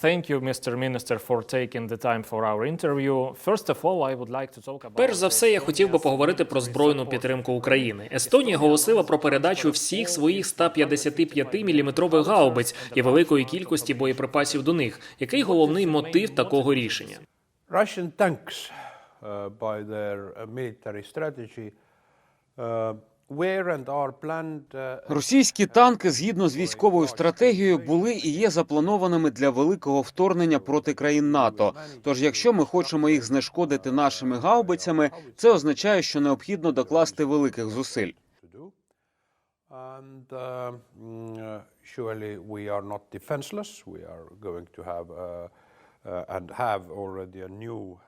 Thank you, Mr. Minister, for taking the time for our interview. First of all, I would like to talk about Перш за все, я хотів би поговорити про збройну підтримку України. Естонія оголосила про передачу всіх своїх 155-мм гаубиць і великої кількості боєприпасів до них. Який головний мотив такого рішення? Russian tanks, uh, by their military strategy, uh, Uh, Російські танки, згідно з військовою стратегією, були і є запланованими для великого вторгнення проти країн НАТО. Тож, якщо ми хочемо їх знешкодити нашими гаубицями, це означає, що необхідно докласти великих зусиль. And uh, mm, uh, surely we are not defenseless. We are going to have uh,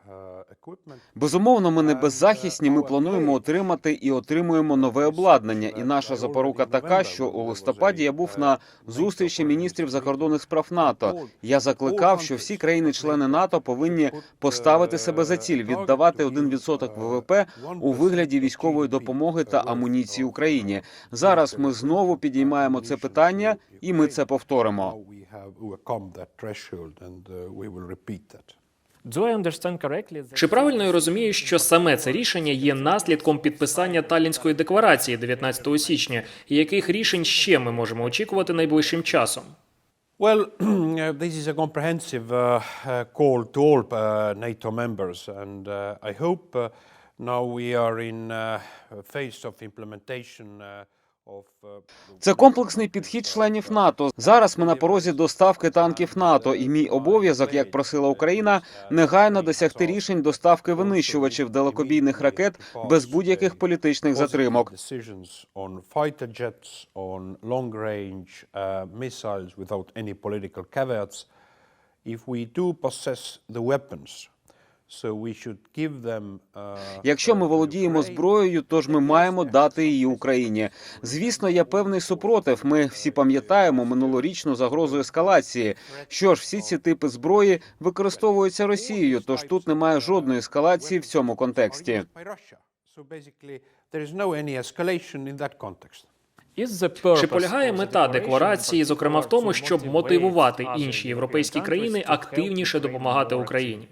uh, equipment. Безумовно, ми не беззахисні. Ми плануємо отримати і отримуємо нове обладнання. І наша запорука така, що у листопаді я був на зустрічі міністрів закордонних справ НАТО. Я закликав, що всі країни-члени НАТО повинні поставити себе за ціль віддавати 1% ВВП у вигляді військової допомоги та амуніції Україні. Зараз ми знову підіймаємо це питання, і ми це повторимо. Uh, will repeat that. Do I understand correctly that Чи правильно я розумію, що саме це рішення є наслідком підписання Таллінської декларації 19 січня, і яких рішень ще ми можемо очікувати найближчим часом? Well, this is a comprehensive uh, uh, call to all uh, NATO members, and uh, I hope uh, now we are in uh, a phase of implementation uh. Uh, Це комплексний підхід членів НАТО. Зараз ми на порозі доставки танків НАТО, і мій обов'язок, як просила Україна, негайно досягти рішень доставки винищувачів далекобійних ракет без будь-яких політичних затримок. Uh. If we do possess the weapons, Якщо ми володіємо зброєю, то ж ми маємо дати її Україні. Звісно, є певний супротив. Ми всі пам'ятаємо минулорічну загрозу ескалації. Що ж, всі ці типи зброї використовуються Росією, тож тут немає жодної ескалації в цьому контексті. by Russia. So basically, there is no any escalation in that context. is the purpose Чи полягає мета декларації, зокрема в тому, щоб мотивувати інші європейські країни активніше допомагати Україні?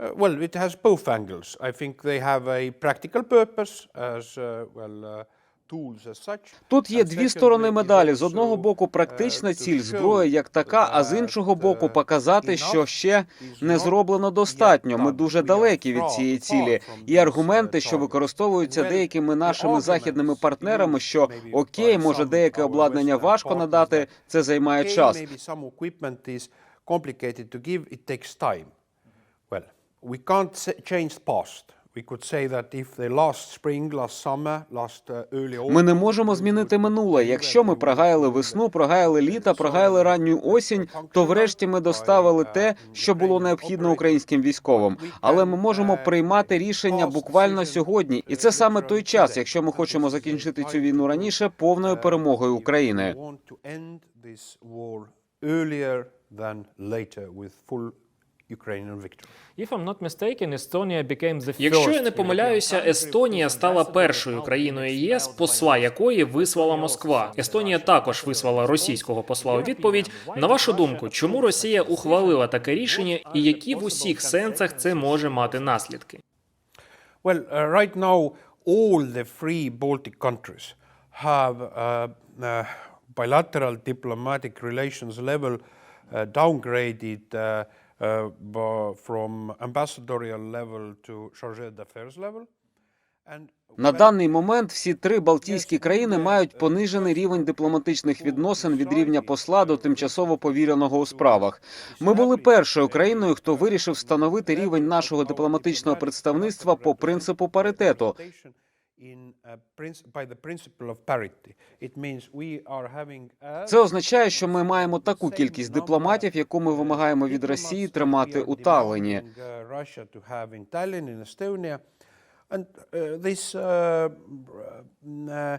Uh, well, it has both angles. I think they have a practical purpose as uh, well uh. Тут є дві сторони медалі. З одного боку, uh, практична ціль зброя як така, а з іншого боку, uh, показати, що ще не зроблено достатньо. Ми дуже далекі від цієї цілі. І аргументи, uh, що використовуються деякими нашими західними партнерами, що окей, може деяке обладнання важко надати, це займає час. We can't change the past. Uh, Ми не можемо змінити минуле. Якщо ми прогаяли весну, прогаяли літо, прогаяли ранню осінь, то врешті ми доставили те, що було необхідно українським військовим. Але ми можемо приймати рішення буквально сьогодні, і це саме той час, якщо ми хочемо закінчити цю війну раніше повною перемогою України. Ukrainian victory. If I'm not mistaken, Estonia became the Якщо я first не помиляюся, Естонія стала першою країною ЄС, посла якої вислала Москва. Естонія також вислала російського посла у відповідь. На вашу думку, чому Росія ухвалила таке рішення, і які в усіх сенсах це може мати наслідки? Well, uh, right now, all the three Baltic countries have uh, uh, bilateral diplomatic relations level uh, downgraded uh, uh, from ambassadorial level to chargé d'affaires level. На даний момент всі три Балтійські країни мають понижений рівень дипломатичних відносин від рівня посла до тимчасово повіреного у справах. Ми були першою країною, хто вирішив встановити рівень нашого дипломатичного представництва по принципу паритету. In, uh, princ- by the principle of parity. It means we are having as Це означає, що ми маємо таку кількість дипломатів, яку ми вимагаємо від Росії тримати у Таллині. uh, uh, uh, uh,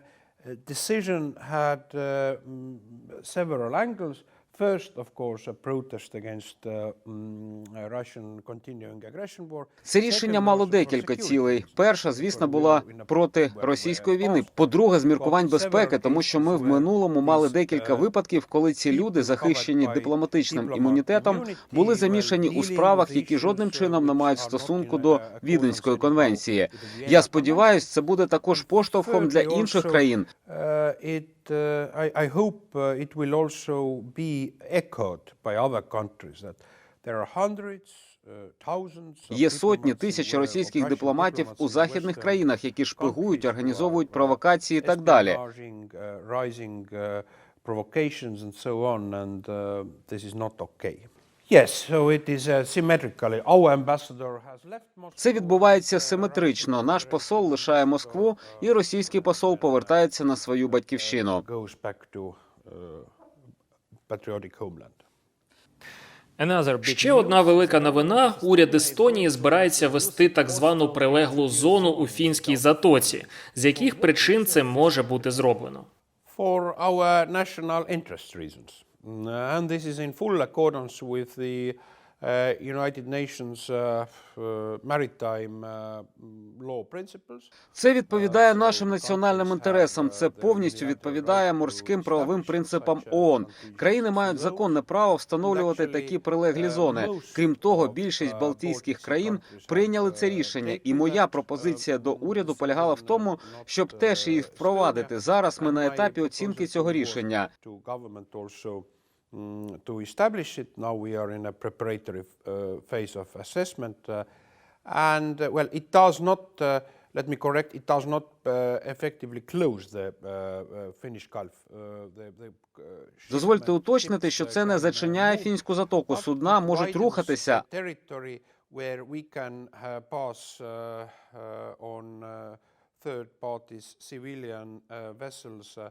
decision had uh, mm, several angles. Uh, mm, uh. Це рішення мало декілька цілей. Перша, звісно, була проти російської війни. По-друге, з міркувань безпеки, тому що ми в минулому мали декілька uh, випадків, коли ці люди, захищені дипломатичним імунітетом, були замішані у справах, які жодним чином не мають стосунку до Віденської конвенції. Я сподіваюся, це буде також поштовхом для інших країн. Uh, it, uh, I, I hope uh, it will also be echoed by other countries that there are hundreds, uh, thousands of Є сотні of російських дипломатів у західних країнах, які шпигують, організовують uh, провокації і так далі. espionaging, uh, rising uh, provocations and so on, and uh, this is not okay. Yes, so it is uh, symmetrically. Our ambassador has left Moscow. Це відбувається симетрично. Наш посол лишає Москву, і російський посол повертається на свою батьківщину. uh, big Ще одна велика новина: уряд Естонії збирається вести так звану прилеглу зону у фінській затоці. З яких причин це може бути зроблено? for our national interest reasons. And this is in full accordance with the uh, United Nations uh, uh, maritime uh, law principles. Це відповідає нашим національним інтересам. Це повністю відповідає морським правовим принципам ООН. Країни мають законне право встановлювати такі прилеглі зони. Крім того, більшість балтійських країн прийняли це рішення. І моя пропозиція до уряду полягала в тому, щоб теж її впровадити. Зараз ми на етапі оцінки цього рішення. To government also mm, to establish it. Now we are in a preparatory uh, phase of assessment. uh, and uh, well, it does not, uh, let me correct, it does not uh, effectively close the uh, uh, Finnish Gulf. Uh, the, the, uh, Дозвольте shipment- уточнити, ships, що uh, це не can, uh, зачиняє move. фінську затоку. But Судна it можуть widens рухатися. the Territory where we can uh, pass uh, uh, on uh, third parties, civilian uh, vessels uh, control.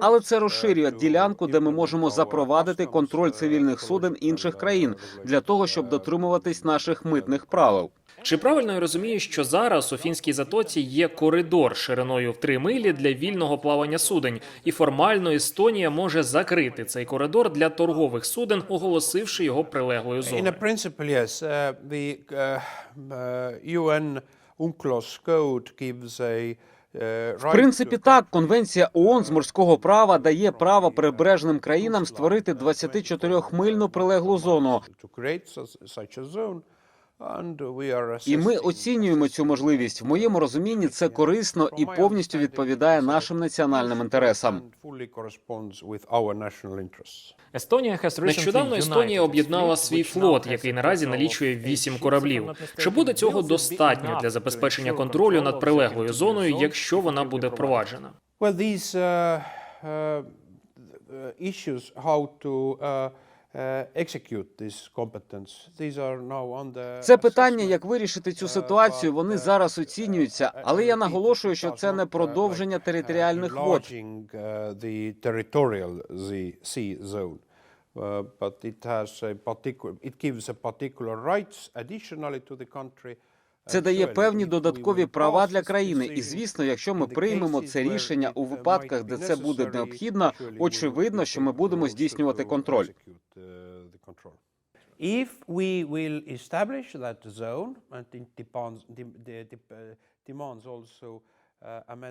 Але це uh, розширює ділянку, де ми можемо запровадити контроль uh, цивільних суден інших uh, країн для того, щоб дотримуватись наших митних правил. Чи правильно я розумію, що зараз у фінській затоці є коридор шириною в 3 милі для вільного плавання судень, і формально Естонія може закрити цей коридор для торгових суден, оголосивши його прилеглою In зоною? yes. Uh, the uh, uh, UN UNCLOS code gives a В принципі, так конвенція ООН з морського права дає право прибережним країнам створити 24-мильну прилеглу зону. І ми оцінюємо цю можливість. В моєму розумінні це корисно і повністю відповідає нашим національним інтересам. Нещодавно Естонія об'єднала свій флот, який наразі налічує вісім кораблів. Чи буде цього достатньо для забезпечення контролю над прилеглою зоною, якщо вона буде впроваджена? Well, these uh, uh, issues, how to uh, uh, Це питання, як вирішити цю ситуацію. Вони зараз оцінюються, але я наголошую, що це не продовження територіальних вод. uh. Uh, but it has a particular, it gives a particular rights additionally to the country. Це дає певні додаткові права для країни. І звісно, якщо ми приймемо це рішення у uh, випадках, де це буде необхідно, очевидно, що ми будемо здійснювати to контроль. uh. If we will establish that zone, and it depends, de- de- de- uh, demands also uh,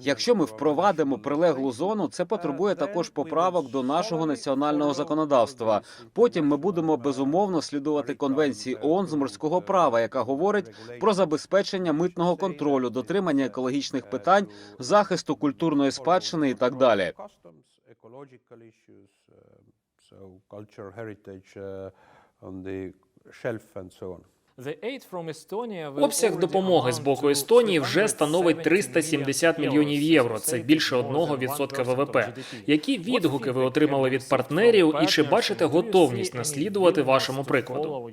Якщо ми впровадимо прилеглу зону, це потребує також поправок до нашого національного законодавства. Потім ми будемо безумовно слідувати конвенції ООН з морського права, яка говорить про забезпечення митного контролю, дотримання екологічних питань, захисту культурної спадщини і так далі. uh, on the shelf and so on. Обсяг допомоги з боку Естонії вже становить 370 мільйонів євро. Це більше 1% ВВП. Які відгуки ви отримали від партнерів, і чи бачите готовність наслідувати вашому прикладу?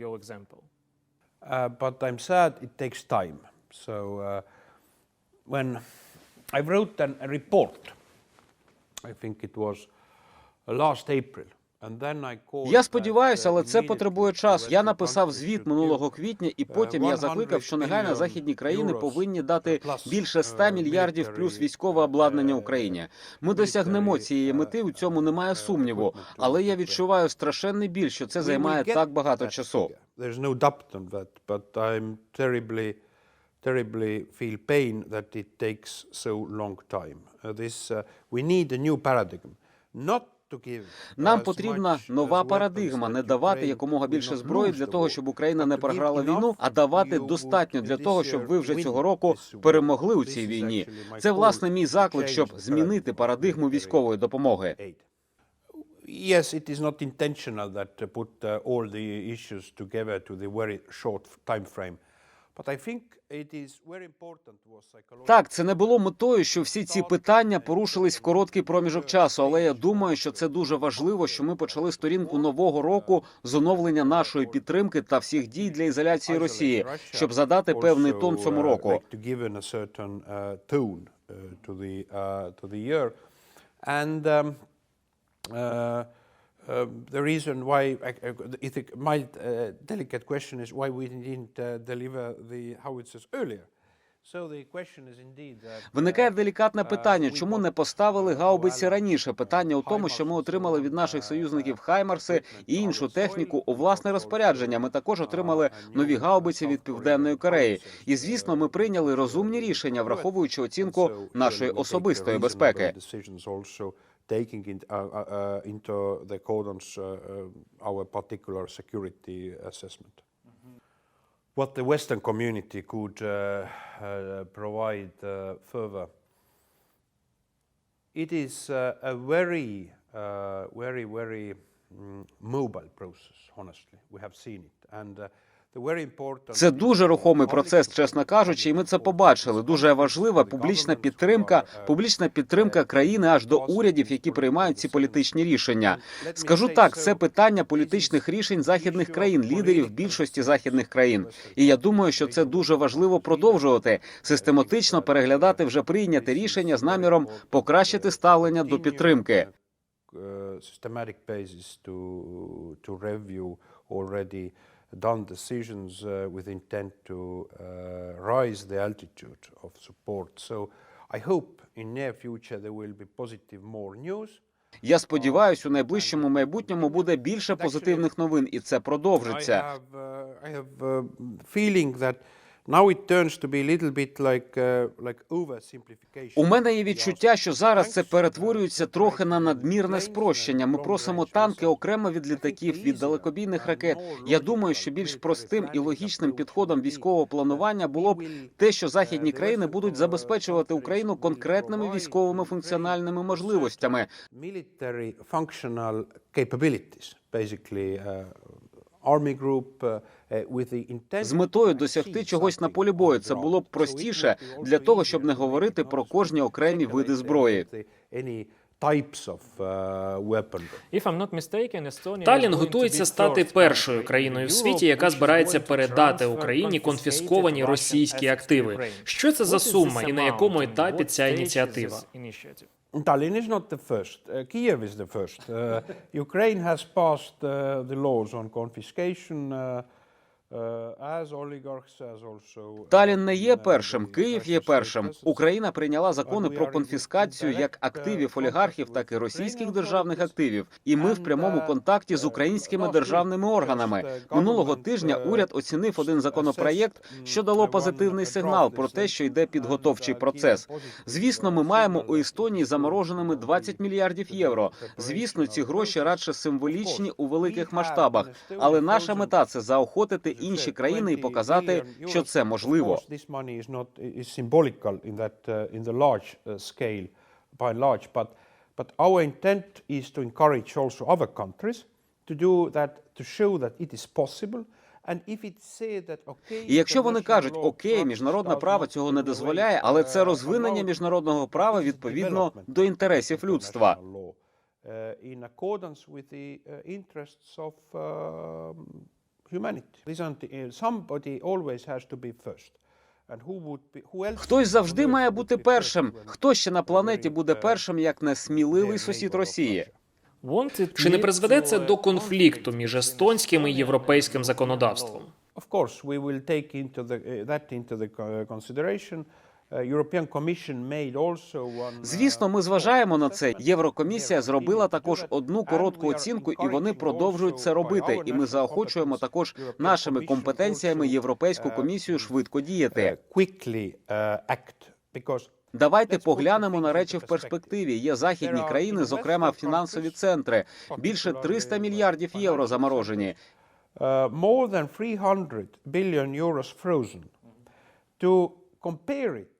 Uh, uh, when I wrote an, a report, I think it was last April Я сподіваюся, uh, але це потребує the час. Я написав звіт минулого квітня, і uh, потім я 100 закликав, що негайно західні країни повинні дати більше 100 uh, мільярдів плюс військове обладнання uh, Україні. Ми досягнемо цієї uh, мети. У цьому немає uh, сумніву. Але я відчуваю страшенний біль, що це займає так багато часу. terribly, feel pain that it takes so long time. Uh, this, uh, we need a new paradigm, not Нам потрібна нова парадигма, не давати якомога більше зброї для того, щоб Україна не to програла війну, а давати достатньо для того, щоб ви вже цього року перемогли у цій війні. Це власне мій to заклик, щоб змінити парадигму військової допомоги. Yes, it is not intentional that uh, put uh, all the issues together to the very short time frame, Так, це не було метою, що всі ці питання порушились в короткий проміжок часу. Але я думаю, що це дуже важливо, що ми почали сторінку нового року з оновлення нашої підтримки та всіх дій для ізоляції Росії, щоб задати певний тон цьому року. Uh, certain uh, uh, and um, the reason why I, I my uh, delicate question is why we didn't uh, deliver the howitzers earlier. Виникає делікатне uh, питання, чому не поставили uh, гаубиці раніше. Питання у uh, тому, що ми отримали від uh, наших союзників uh, Хаймарси і іншу техніку у власне розпорядження. Ми також uh, отримали нові uh, гаубиці від Південної Кореї. І звісно, ми uh, прийняли uh, розумні рішення, враховуючи оцінку нашої особистої безпеки. uh, uh, uh, uh, uh, our particular security assessment. What the Western community could uh, uh, provide uh, further. It is a very, very, very mm, mobile process, honestly. We have seen it. Це дуже рухомий процес, чесно кажучи, і ми це побачили. Дуже важлива публічна підтримка, публічна підтримка країни аж до урядів, які приймають ці політичні рішення. Скажу так, це питання політичних рішень західних країн, лідерів більшості західних країн. І я думаю, що це дуже важливо продовжувати систематично переглядати вже прийняте рішення з наміром покращити ставлення до підтримки. uh, systematic basis to to review already done decisions uh, with intent to uh, rise the altitude of support. So I hope in near future there will be positive more news. Я сподіваюся, у найближчому майбутньому буде більше позитивних новин, і це продовжиться. I have uh, I have uh, feeling that now it turns to be a little bit like uh, like oversimplification. У мене є відчуття, що зараз це перетворюється трохи на надмірне спрощення. Ми просимо танки окремо від літаків, від далекобійних ракет. Я думаю, що більш простим і логічним підходом військового планування було б те, що західні країни будуть забезпечувати Україну конкретними військовими функціональними можливостями. З метою досягти чогось на полі бою. Це було б простіше для того, щоб не говорити про кожні окремі види зброї. Won't be any types of uh, weaponry. If I'm not mistaken, Estonia Талін готується стати першою країною в світі, яка збирається передати Україні конфісковані російські активи. Що це за сума і на якому етапі ця ініціатива? Tallinn is not the first. Uh, Kiev is the first. Uh, Ukraine has passed uh, the laws on confiscation uh, also. uh, Талін не є першим, Київ є першим. Україна прийняла закони про конфіскацію як активів олігархів, так і російських державних активів. І ми в прямому контакті з українськими державними органами. Минулого тижня уряд оцінив один законопроєкт, що дало позитивний сигнал про те, що йде підготовчий процес. Звісно, ми маємо у Естонії замороженими 20 мільярдів євро. Звісно, ці гроші радше символічні у великих масштабах. Але наша мета це заохотити інші країни і показати, що це можливо. Uh, uh, but our intent is to encourage also other countries to do that, to show that it is possible. І якщо вони кажуть, окей, міжнародне право цього не дозволяє, але це uh, розвинення міжнародного права відповідно до інтересів людства. uh, in accordance with the uh, interests of um, humanity. Uh, somebody always has to be first. Хтось завжди має бути be first першим. Хто ще на планеті буде uh, першим, як не сміливий сусід Росії? Чи не lead призведе to це a до конфлікту conflict між between естонським і європейським законодавством? Of course, we will take into the, uh, that into the co- consideration. Also one. Звісно, ми зважаємо на це. Єврокомісія зробила також одну коротку оцінку, і вони продовжують це робити. І ми заохочуємо також нашими компетенціями Європейську комісію швидко діяти. Давайте поглянемо на речі в перспективі. Є західні країни, зокрема фінансові центри. Більше 300 мільярдів євро заморожені. more than 300 billion euros frozen. To compare it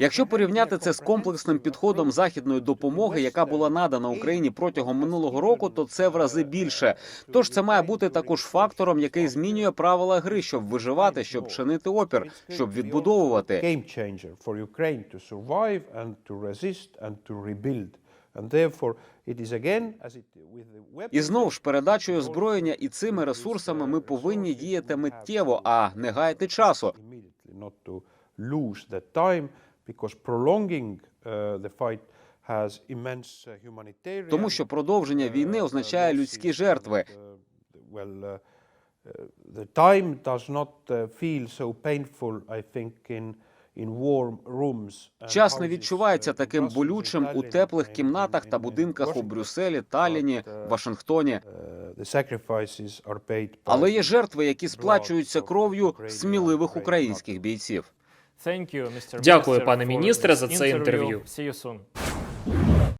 Якщо порівняти це з комплексним підходом західної допомоги, яка була надана Україні протягом минулого року, то це в рази більше. Тож це має бути також фактором, який змінює правила гри, щоб виживати, щоб чинити опір, щоб відбудовувати. І знову ж передачею озброєння і цими ресурсами ми повинні діяти миттєво, а не гаяти часу. Lose that time because prolonging uh, the fight has immense uh, humanitarian Тому що продовження війни означає людські жертви. uh, well uh, uh, the time does not uh, feel so painful I think in in warm rooms and Час не відчувається uh, таким болючим у теплих кімнатах та будинках у. Брюсселі, Талліні, uh, Вашингтоні. uh, Але є жертви, які сплачуються кров'ю сміливих українських бійців. Дякую, пане міністре, за це інтерв'ю.